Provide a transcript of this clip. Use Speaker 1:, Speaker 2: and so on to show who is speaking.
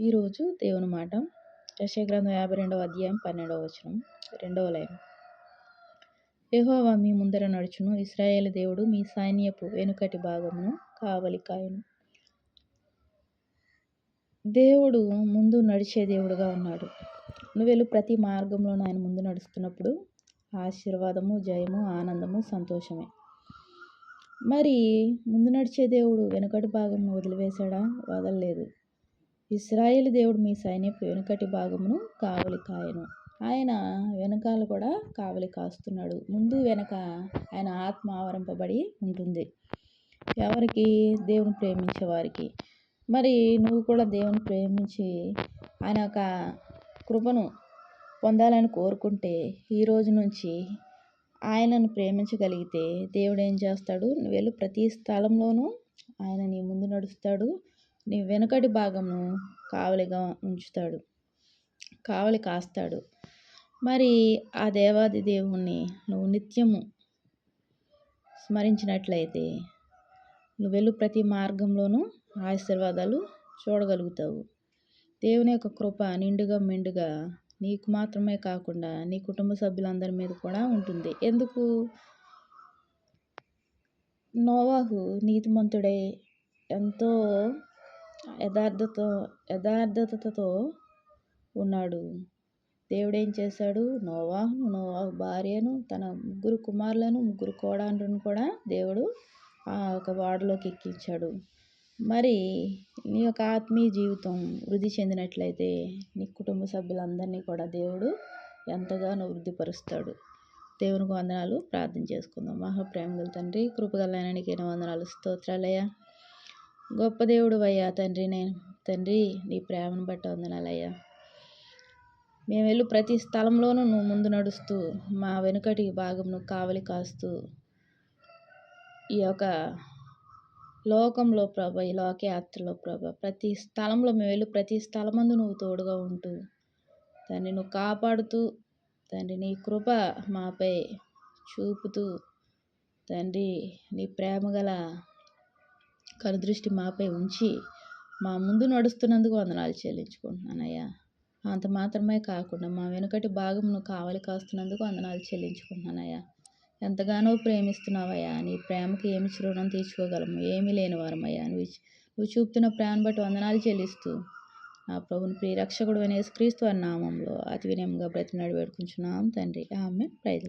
Speaker 1: ఈరోజు దేవుని మాట. గ్రంథం యాభై రెండవ అధ్యాయం పన్నెండవ వచనం రెండవ లైన్ యహోవా మీ ముందర నడుచును ఇస్రాయేల్ దేవుడు మీ సైన్యపు వెనుకటి భాగమును కావలికాయను. దేవుడు ముందు నడిచే దేవుడుగా ఉన్నాడు. నువ్వెళ్ళు ప్రతి మార్గంలో ఆయన ముందు నడుస్తున్నప్పుడు ఆశీర్వాదము జయము ఆనందము సంతోషమే. మరి ముందు నడిచే దేవుడు వెనుకటి భాగం వదిలివేశాడా? వదలలేదు. ఇస్రాయేల్ దేవుడు మీ సైన్యపు వెనుకటి భాగమును కావలి కాయను ఆయన వెనకాల కూడా కావలి కాస్తున్నాడు. ముందు వెనక ఆయన ఆత్మ ఆవరింపబడి ఉంటుంది. ఎవరికి? దేవుని ప్రేమించే వారికి. మరి నువ్వు కూడా దేవుని ప్రేమించి ఆయన యొక్క కృపను పొందాలని కోరుకుంటే ఈ రోజు నుంచి ఆయనను ప్రేమించగలిగితే దేవుడు ఏం చేస్తాడు? నువ్వు వెళ్ళు ప్రతి స్థలంలోనూ ఆయన నీ ముందు నడుస్తాడు. వెనుకటి భాగమును కావలిగా ఉంచుతాడు. కావలి కాస్తాడు. మరి ఆ దేవాది దేవుణ్ణి నువ్వు నిత్యము స్మరించినట్లయితే నువ్వు వెళ్ళు ప్రతి మార్గంలోనూ ఆశీర్వాదాలు చూడగలుగుతావు. దేవుని యొక్క కృప నిండుగా మెండుగా నీకు మాత్రమే కాకుండా నీ కుటుంబ సభ్యులందరి మీద కూడా ఉంటుంది. ఎందుకు? నోవాహు నీతిమంతుడై ఎంతో యథార్థత యథార్థతతో ఉన్నాడు. దేవుడు ఏం చేశాడు? నోవాహును నోవాహు భార్యను తన ముగ్గురు కుమారులను ముగ్గురు కోడాండ్రును కూడా దేవుడు ఆ ఒక వాడలోకి ఎక్కించాడు. మరి నీ యొక్క ఆత్మీయ జీవితం వృద్ధి చెందినట్లయితే నీ కుటుంబ సభ్యులందరినీ కూడా దేవుడు ఎంతగానో వృద్ధిపరుస్తాడు. దేవునికి వందనాలు. ప్రార్థన చేసుకుందాం. మహాప్రేమ గల తండ్రి కృపగల నీకు వందనాలు. స్తోత్రాలయ్యా. గొప్ప దేవుడు అయ్యా తండ్రి. నేను తండ్రి నీ ప్రేమను బట్టి వందనాలయ్యా. మేము వెళ్ళు ప్రతి స్థలంలోనూ నువ్వు ముందు నడుస్తూ మా వెనుకటి భాగం నువ్వు కావలి కాస్తూ ఈ యొక్క లోకంలో ప్రభ ఈ లోకయాత్రలో ప్రభ ప్రతి స్థలంలో మేము వెళ్ళు ప్రతి స్థలమందు నువ్వు తోడుగా ఉంటూ తండ్రి నువ్వు కాపాడుతూ తండ్రి నీ కృప మాపై చూపుతూ తండ్రి నీ ప్రేమ గల కనుదృష్టి మాపై ఉంచి మా ముందు నడుస్తున్నందుకు వందనాలు చెల్లించుకుంటున్నానయ్యా. అంత మాత్రమే కాకుండా మా వెనుకటి భాగమును కావలి కాస్తున్నందుకు వందనాలు చెల్లించుకుంటున్నానయ్యా. ఎంతగానో ప్రేమిస్తున్నావయ్యా. నీ ప్రేమకి ఏమి రుణం తీర్చుకోగలము? ఏమీ లేని వారమయ్యా నువ్వు నువ్వు చూపుతున్న ప్రేమను బట్టి వందనాలు చెల్లిస్తూ నా ప్రభుని ప్రియరక్షకుడు అనేసి క్రీస్తు నామంలో అతి వినయంగా బ్రతినాడు వేడుకుంటున్నాం తండ్రి. ఆమె ప్రైజ్లో